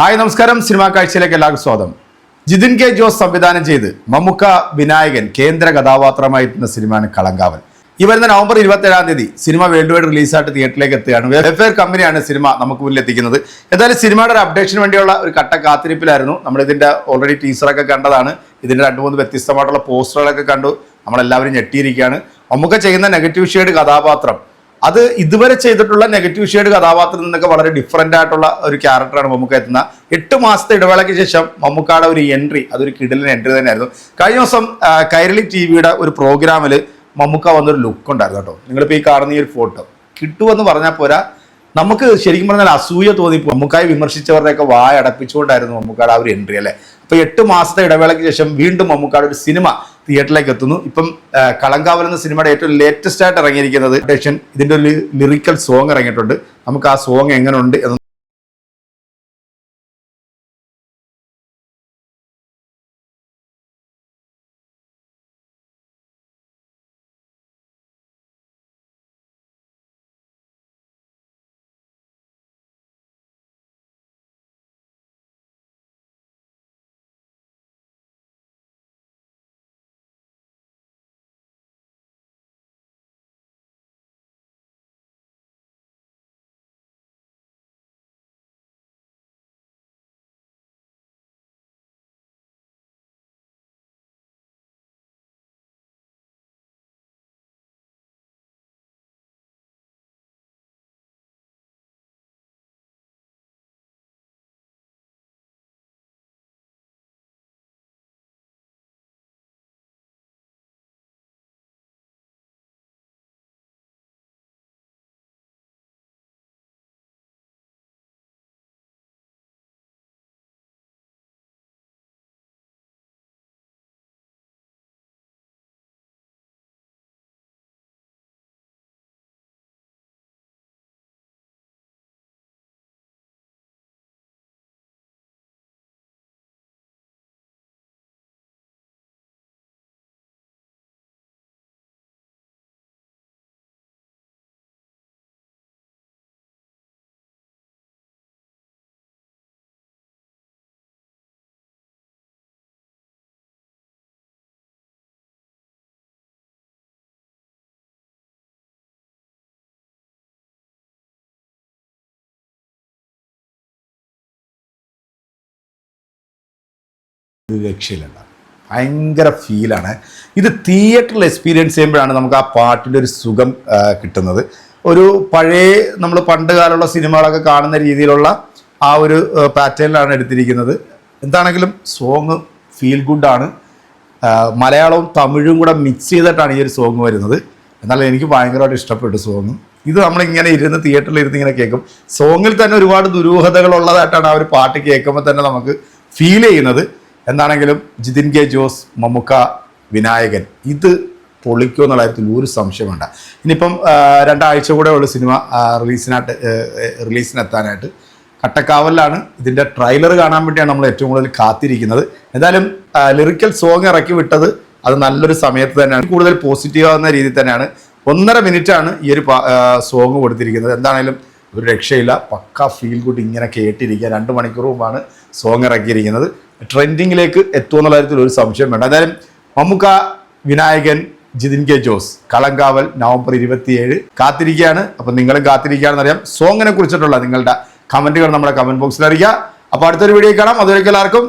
Hi നമസ്കാരം. Cinema കാഴ്ചയിലേക്ക് എല്ലാവർക്കും സ്വാഗതം. ജിതിൻ കെ ജോസ് സംവിധാനം ചെയ്ത് മമ്മുക്ക വിനായകൻ കേന്ദ്ര കഥാപാത്രമായി എത്തുന്ന സിനിമയാണ് കളങ്കാവൽ. ഈ വരുന്ന നവംബർ ഇരുപത്തി ഏഴാം തീയതി സിനിമ വേൾഡ് വൈഡ് റിലീസായിട്ട് തിയേറ്ററിലേക്ക് എത്തുകയാണ്. വെൽഫെയർ കമ്പനിയാണ് സിനിമ നമുക്ക് മുന്നിൽ എത്തിക്കുന്നത്. എന്തായാലും സിനിമയുടെ ഒരു അപ്ഡേഷന് വേണ്ടിയുള്ള ഒരു കട്ട കാത്തിരിപ്പിലായിരുന്നു. നമ്മളിതിന്റെ ഓൾറെഡി ടീസറൊക്കെ കണ്ടതാണ്. ഇതിന്റെ രണ്ട് മൂന്ന് വ്യത്യസ്തമായിട്ടുള്ള പോസ്റ്ററുകളൊക്കെ കണ്ടു. നമ്മളെല്ലാവരും ഞെട്ടിയിരിക്കുകയാണ്. മമ്മുക്ക ചെയ്യുന്ന നെഗറ്റീവ് ഷെയ്ഡ് കഥാപാത്രം അത് ഇതുവരെ ചെയ്തിട്ടുള്ള നെഗറ്റീവ് ഷെയ്ഡ് കഥാപാത്രത്തിൽ നിന്നൊക്കെ വളരെ ഡിഫറെന്റ് ആയിട്ടുള്ള ഒരു ക്യാരക്ടറാണ് മമ്മൂക്ക എത്തുന്ന. എട്ട് മാസത്തെ ഇടവേളയ്ക്ക് ശേഷം മമ്മൂക്കയുടെ ഒരു എൻട്രി അതൊരു കിടലിന് എൻട്രി തന്നെയായിരുന്നു. കഴിഞ്ഞ ദിവസം കൈരളി ടി വിയുടെ ഒരു പ്രോഗ്രാമിൽ മമ്മൂക്ക വന്നൊരു ലുക്ക് ഉണ്ടായിരുന്നു കേട്ടോ. നിങ്ങളിപ്പോൾ ഈ കാണുന്ന ഈ ഒരു ഫോട്ടോ കിട്ടുമെന്ന് പറഞ്ഞാൽ പോരാ. നമുക്ക് ശരിക്കും പറഞ്ഞാൽ അസൂയ തോന്നി മമ്മൂക്കായി വിമർശിച്ചവരുടെയൊക്കെ വായ അടപ്പിച്ചുകൊണ്ടായിരുന്നു മമ്മൂക്കായുടെ ആ ഒരു എൻട്രി അല്ലേ? അപ്പോൾ എട്ട് മാസത്തെ ഇടവേളയ്ക്ക് ശേഷം വീണ്ടും മമ്മൂക്കായുടെ ഒരു സിനിമ തിയേറ്ററിലേക്ക് എത്തുന്നു. ഇപ്പം കളങ്കാവൽ എന്ന സിനിമയുടെ ഏറ്റവും ലേറ്റസ്റ്റ് ആയിട്ട് ഇറങ്ങിയിരിക്കുന്നത്. ഇതിന്റെ ഒരു ലിറിക്കൽ സോങ് ഇറങ്ങിയിട്ടുണ്ട്. നമുക്ക് ആ സോങ് എങ്ങനെയുണ്ട് എന്ന് ഒരു രക്ഷയില്ല. ഭയങ്കര ഫീലാണ് ഇത് തിയേറ്ററിൽ എക്സ്പീരിയൻസ് ചെയ്യുമ്പോഴാണ് നമുക്ക് ആ പാട്ടിന്റെ ഒരു സുഖം കിട്ടുന്നത്. ഒരു പഴയ നമ്മൾ പണ്ട് കാലമുള്ള സിനിമകളൊക്കെ കാണുന്ന രീതിയിലുള്ള ആ ഒരു പാറ്റേണിലാണ് എടുത്തിരിക്കുന്നത്. എന്താണെങ്കിലും സോങ് ഫീൽ ഗുഡാണ് മലയാളവും തമിഴും കൂടെ മിക്സ് ചെയ്തിട്ടാണ് ഈ ഒരു സോങ് വരുന്നത്. എന്നാൽ എനിക്ക് ഭയങ്കരമായിട്ട് ഇഷ്ടപ്പെട്ടു സോങ് ഇത് നമ്മളിങ്ങനെ ഇരുന്ന് തിയേറ്ററിൽ ഇരുന്ന് ഇങ്ങനെ കേൾക്കും. സോങ്ങിൽ തന്നെ ഒരുപാട് ദുരൂഹതകളുള്ളതായിട്ടാണ് ആ ഒരു പാട്ട് കേൾക്കുമ്പോൾ തന്നെ നമുക്ക് ഫീൽ ചെയ്യുന്നത്. എന്താണെങ്കിലും ജിതിൻ കെ ജോസ് മമ്മുക്ക വിനായകൻ. ഇത് പൊളിക്കോ എന്നുള്ള കാര്യത്തിൽ ഒരു സംശയം വേണ്ട. ഇനിയിപ്പം രണ്ടാഴ്ച കൂടെ ഉള്ള സിനിമ റിലീസിനായിട്ട് റിലീസിനെത്താനായിട്ട് കട്ടക്കാവലിലാണ്. ഇതിന്റെ ട്രെയിലർ കാണാൻ വേണ്ടിയാണ് നമ്മൾ ഏറ്റവും കൂടുതൽ കാത്തിരിക്കുന്നത്. എന്തായാലും ലിറിക്കൽ സോങ് ഇറക്കി വിട്ടത് അത് നല്ലൊരു സമയത്ത് തന്നെയാണ്. കൂടുതൽ പോസിറ്റീവ് ആകുന്ന രീതിയിൽ തന്നെയാണ്. ഒന്നര മിനിറ്റ് ആണ് ഈ ഒരു സോങ് കൊടുത്തിരിക്കുന്നത്. എന്താണെങ്കിലും ഒരു രക്ഷയില്ല. പക്ക ഫീൽ ഗുഡ് ഇങ്ങനെ കേട്ടിരിക്കുക. രണ്ട് മണിക്കൂർ മുമ്പാണ് സോങ് ഇറക്കിയിരിക്കുന്നത്. ട്രെൻഡിങ്ങിലേക്ക് എത്തുമെന്നുള്ള കാര്യത്തിൽ ഒരു സംശയം വേണ്ട. എന്തായാലും മമ്മുക്ക വിനായകൻ ജിതിൻ കെ ജോസ് കളങ്കാവൽ നവംബർ ഇരുപത്തിയേഴ് കാത്തിരിക്കുകയാണ്. അപ്പം നിങ്ങളും കാത്തിരിക്കുകയാണെന്ന് അറിയാം. സോങ്ങിനെ കുറിച്ചിട്ടുള്ള നിങ്ങളുടെ കമന്റുകൾ നമ്മുടെ കമന്റ് ബോക്സിൽ അറിയിക്കുക. അപ്പോൾ അടുത്തൊരു വീഡിയോ കാണാം. അതുവരേക്കും എല്ലാവർക്കും